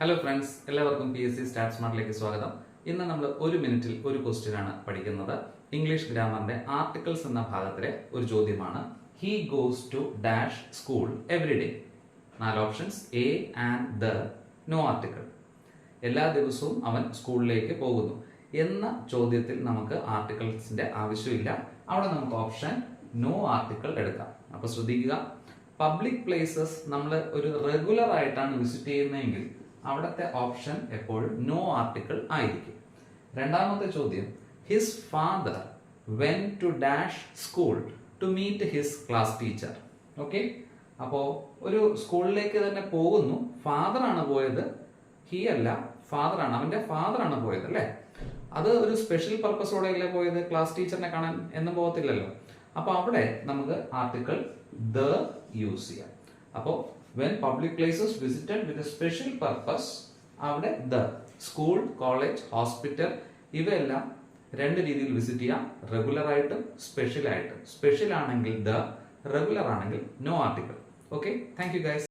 Hello friends എല്ലാവർക്കും P S C stat സ്മാർട്ടിലേക്ക് സ്വാഗതം. ഇന്ന് നമ്മൾ ഒരു മിനിറ്റിൽ ഒരു ക്വസ്റ്റ്യൻ ആണ് പഠിക്കുന്നത്. ഇംഗ്ലീഷ് ഗ്രാമറിന്റെ ആർട്ടിക്കിൾസ് എന്ന ഭാഗത്തിലെ ഒരു ചോദ്യമാണ്. He goes to dash school every day നാല് options A and the no article എല്ലാ ദിവസവും അവൻ സ്കൂളിലേക്ക് പോകുന്നു. എന്ന ചോദ്യത്തിൽ നമുക്ക് ആർട്ടിക്കിൾസിന്റെ ആവശ്യമില്ല. അവിടെ നമുക്ക് ഓപ്ഷൻ നോ ആർട്ടിക്കിൾ എടുക്കാം. അപ്പൊ ശ്രദ്ധിക്കുക. പബ്ലിക് പ്ലേസസ് നമ്മൾ ഒരു റെഗുലർ ആയിട്ടാണ് വിസിറ്റ് ചെയ്യുന്നതെങ്കിൽ അവിടുത്തെ ഓപ്ഷൻ എപ്പോഴും നോ ആർട്ടിക്കിൾ ആയിരിക്കും. രണ്ടാമത്തെ ചോദ്യം his father went to dash school to meet his class teacher okay അപ്പോൾ ഒരു സ്കൂളിലേക്ക് തന്നെ പോകുന്നു. ഫാദർ ആണ് പോയത്. ഹി അല്ല അവന്റെ ഫാദർ ആണ് പോയത് അല്ലേ? അത് ഒരു സ്പെഷ്യൽ പർപ്പസോടെ അല്ലേ പോയത് ക്ലാസ് ടീച്ചറിനെ കാണാൻ എന്നും പോകത്തില്ലല്ലോ. അപ്പോൾ അവിടെ നമുക്ക് ആർട്ടിക്കിൾ ദ യൂസ് ചെയ്യാം. അപ്പോൾ when public places visited with special purpose അവിടെ ദ സ്കൂൾ കോളേജ് ഹോസ്പിറ്റൽ ഇവയെല്ലാം രണ്ട് രീതിയിൽ വിസിറ്റ് ചെയ്യാം. റെഗുലർ ആയിട്ടും സ്പെഷ്യൽ ആയിട്ടും. സ്പെഷ്യൽ ആണെങ്കിൽ ദ റെഗുലർ ആണെങ്കിൽ no article okay thank you guys